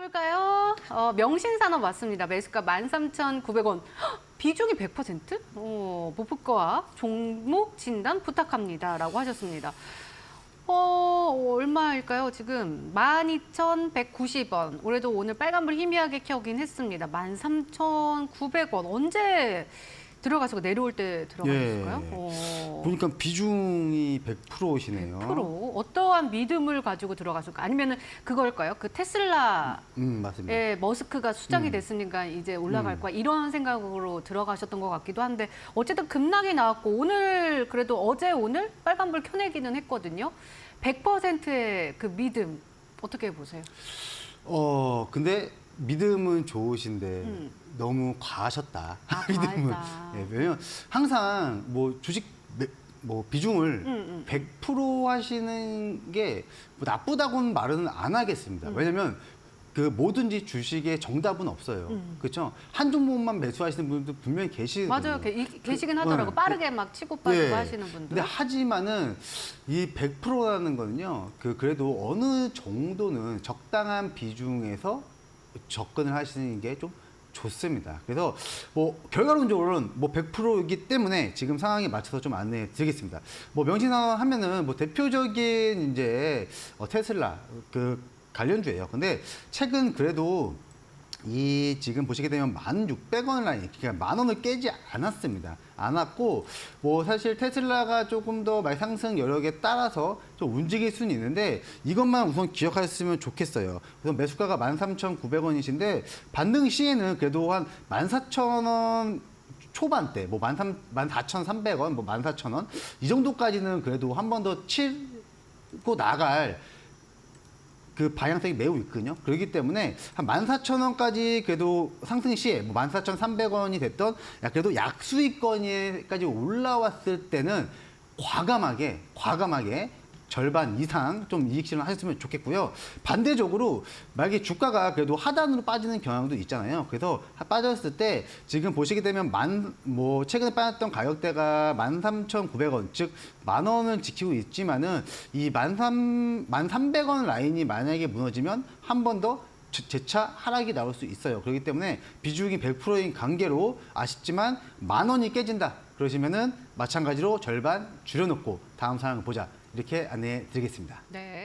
볼까요? 어, 명신산업 맞습니다. 매수가 13,900원. 비중이 100%? 어, 목표가 종목 진단 부탁합니다.라고 하셨습니다. 어, 얼마일까요? 지금 12,190원. 올해도 오늘 빨간불 희미하게 켜긴 했습니다. 13,900원. 언제 들어가서 내려올 때 들어가셨을까요? 예. 어. 보니까 비중이 100%시네요. 프로 어떠한 믿음을 가지고 들어가실까? 아니면은 그걸까요? 그 테슬라의 음, 맞습니다. 머스크가 수장이 음. 됐으니까 이제 올라갈 거야 이런 생각으로 들어가셨던 것 같기도 한데 어쨌든 급락이 나왔고 오늘 그래도 어제 오늘 빨간불 켜내기는 했거든요. 100%의 그 믿음 어떻게 보세요? 어, 근데 믿음은 좋으신데 음. 너무 과하셨다. 아, 믿음은. 예, 왜냐면 항상 뭐 주식 매- 뭐 비중을 음, 음. 100% 하시는 게 뭐 나쁘다고는 말은 안 하겠습니다. 음. 왜냐면 그 뭐든지 주식에 정답은 없어요. 음. 그렇죠? 한 종목만 매수하시는 분도 분명히 계시거든요. 맞아요. 게- 이- 계시긴 그- 하더라고. 네. 빠르게 막 치고 빠지고 예. 하시는 분들. 근데 하지만은 이 100%라는 거는요. 그 그래도 어느 정도는 적당한 비중에서 접근을 하시는 게좀 좋습니다. 그래서 뭐 결과론적으로는 뭐 100%이기 때문에 지금 상황에 맞춰서 좀 안내해 드리겠습니다. 뭐 명신상 하면은 뭐 대표적인 이제 어, 테슬라 그 관련주예요. 근데 최근 그래도 이 지금 보시게 되면 1,600원 라인, 그러니까 만 원을 깨지 않았습니다. 않았고 뭐 사실 테슬라가 조금 더 많이 상승 여력에 따라서 좀 움직일 수는 있는데 이것만 우선 기억하셨으면 좋겠어요. 그래서 매수가가 13,900원이신데 반등 시에는 그래도 한 14,000원 초반대, 뭐 14,300원, 뭐 14,000원 이 정도까지는 그래도 한 번 더 치고 나갈 그 방향성이 매우 있거든요. 그렇기 때문에 한 14,000원까지 그래도 상승 시에 뭐 14,300원이 됐던 야, 그래도 약수익권까지 올라왔을 때는 과감하게 과감하게 절반 이상 좀 이익 실현 하셨으면 좋겠고요. 반대적으로 만약에 주가가 그래도 하단으로 빠지는 경향도 있잖아요. 그래서 하- 빠졌을 때 지금 보시게 되면 만 뭐 최근에 빠졌던 가격대가 13,900원 즉 만 원을 지키고 있지만은 이 13, 1,300원 라인이 만약에 무너지면 한 번 더 재차 하락이 나올 수 있어요. 그렇기 때문에 비중이 100%인 관계로 아쉽지만 만 원이 깨진다. 그러시면은 마찬가지로 절반 줄여놓고 다음 상황을 보자. 이렇게 안내해 드리겠습니다. 네.